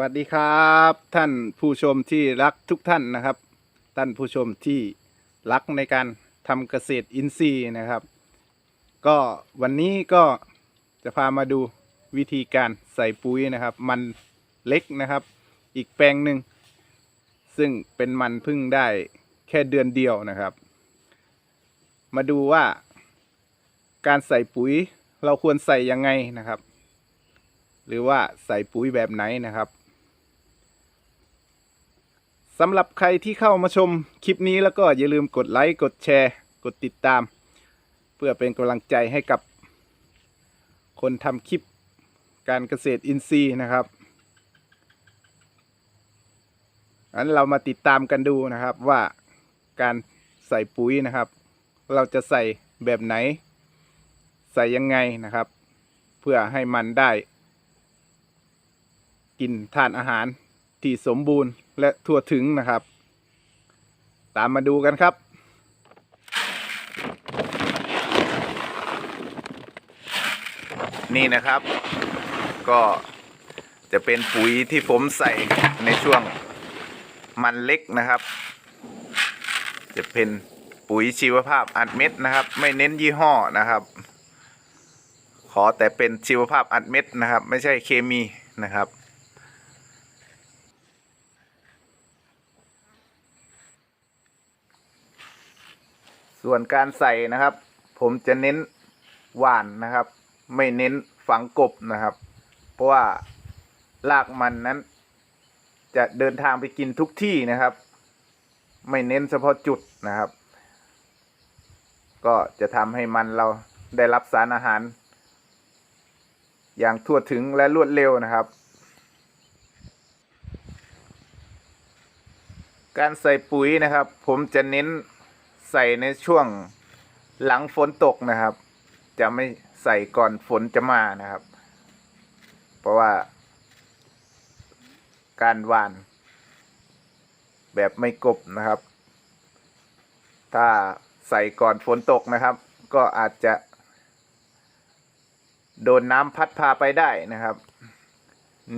วัสดีครับ ท่านผู้ชมที่รักทุกท่านนะครับ ท่านผู้ชมที่รักในการทำเกษตรอินทรีย์นะครับ ก็วันนี้ก็จะพามาดูวิธีการใส่ปุ๋ยนะครับ มันเล็กนะครับ อีกแปลงหนึ่งซึ่งเป็นมันพึ่งได้แค่เดือนเดียวนะครับ มาดูว่า การใส่ปุ๋ยเราควรใส่ยังไงนะครับหรือว่าใส่ปุ๋ยแบบไหนนะครับ สำหรับใครที่เข้ามาชมคลิปนี้แล้วก็อย่าลืมกดไลค์กดแชร์ กดติดตาม เพื่อเป็นกำลังใจให้กับ คนทำคลิปการเกษตรอินทรีย์นะครับอันเรามาติดตามกันดูนะครับว่าการใส่ปุ๋ยนะครับ เราจะใส่แบบไหน ใส่ยังไงนะครับ เพื่อให้มันได้ กินทานอาหารที่สมบูรณ์ และทั่วถึงนะครับ ตามมาดูกันครับ นี่นะครับ ก็จะเป็นปุ๋ยที่ผมใส่ในช่วงมันเล็กนะครับ จะเป็นปุ๋ยชีวภาพอัดเม็ดนะครับ ไม่เน้นยี่ห้อนะครับ ขอแต่เป็นชีวภาพอัดเม็ดนะครับ ไม่ใช่เคมีนะครับ ส่วนการใส่นะครับ ผมจะเน้นหวานนะครับ ไม่เน้นฝังกบนะครับ เพราะว่ารากมันนั้น จะเดินทางไปกินทุกที่นะครับ ไม่เน้นเฉพาะจุดนะครับ ก็จะทำให้มันเราได้รับสารอาหาร อย่างทั่วถึงและรวดเร็วนะครับ การใส่ปุ๋ยนะครับ ผมจะเน้น ใส่ในช่วงหลังฝนตกนะครับ จะไม่ใส่ก่อนฝนจะมานะครับ เพราะว่า การหว่าน แบบไม่กบนะครับ ถ้าใส่ก่อนฝนตกนะครับ ก็อาจจะ โดนน้ำพัดพาไปได้นะครับ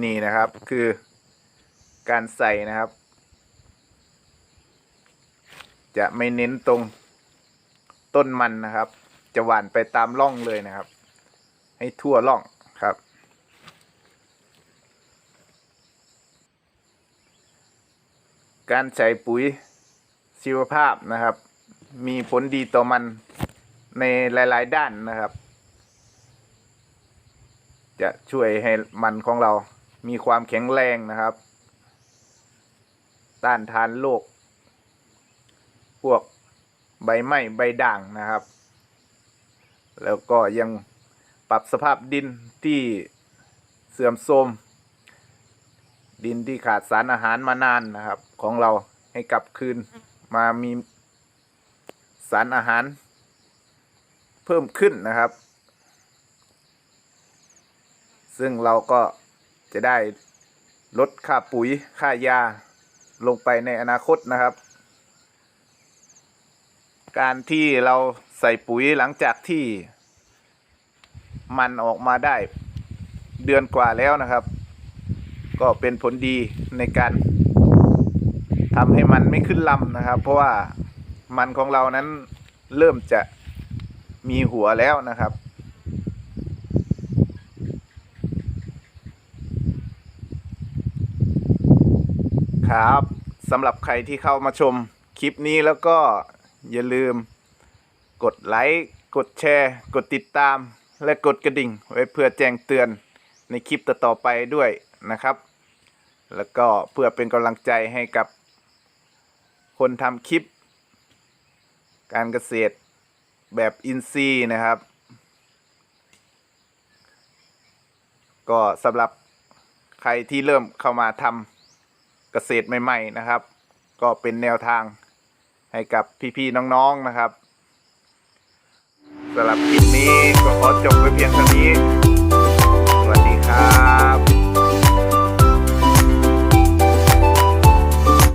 นี่นะครับคือการใส่นะครับ จะไม่เน้นตรงต้นมันนะครับ จะหว่านไปตามร่องเลยนะครับ ให้ทั่วร่องครับ การใส่ปุ๋ยชีวภาพนะครับ มีผลดีต่อมันในหลาย ๆ ด้านนะครับ จะช่วยให้มันของเรามีความแข็งแรงนะครับ ต้านทานโรค พวกใบไม้ใบด่างนะครับ แล้วก็ยังปรับสภาพดินที่เสื่อมโทรมดินที่ขาดสารอาหารมานานนะครับ ของเราให้กลับคืนมามีสารอาหาร เพิ่มขึ้นนะครับ ซึ่งเราก็จะได้ลดค่าปุ๋ยค่ายาลงไปในอนาคตนะครับ การที่เราใส่ปุ๋ยหลังจากที่ มันออกมาได้เดือนกว่าแล้วนะครับ ก็เป็นผลดีในการทำให้มันไม่ขึ้นลำนะครับ เพราะว่ามันของเรานั้นเริ่มจะมีหัวแล้วนะครับ ครับสำหรับใครที่เข้ามาชมคลิปนี้แล้วก็ อย่าลืม กดไลค์ กดแชร์ กดติดตาม และกดกระดิ่ง ไว้เพื่อแจ้งเตือนในคลิปต่อๆไปด้วยนะครับ แล้วก็เพื่อเป็นกำลังใจให้กับ คนทำคลิป การเกษตรแบบอินทรีนะครับ ก็สำหรับใครที่เริ่มเข้ามาทำเกษตรใหม่ ๆ นะครับ ก็เป็นแนวทาง ให้กับพี่ ๆ น้อง ๆ นะครับสำหรับคลิปนี้ก็ขอจบไว้เพียงเท่านี้ สวัสดีครับ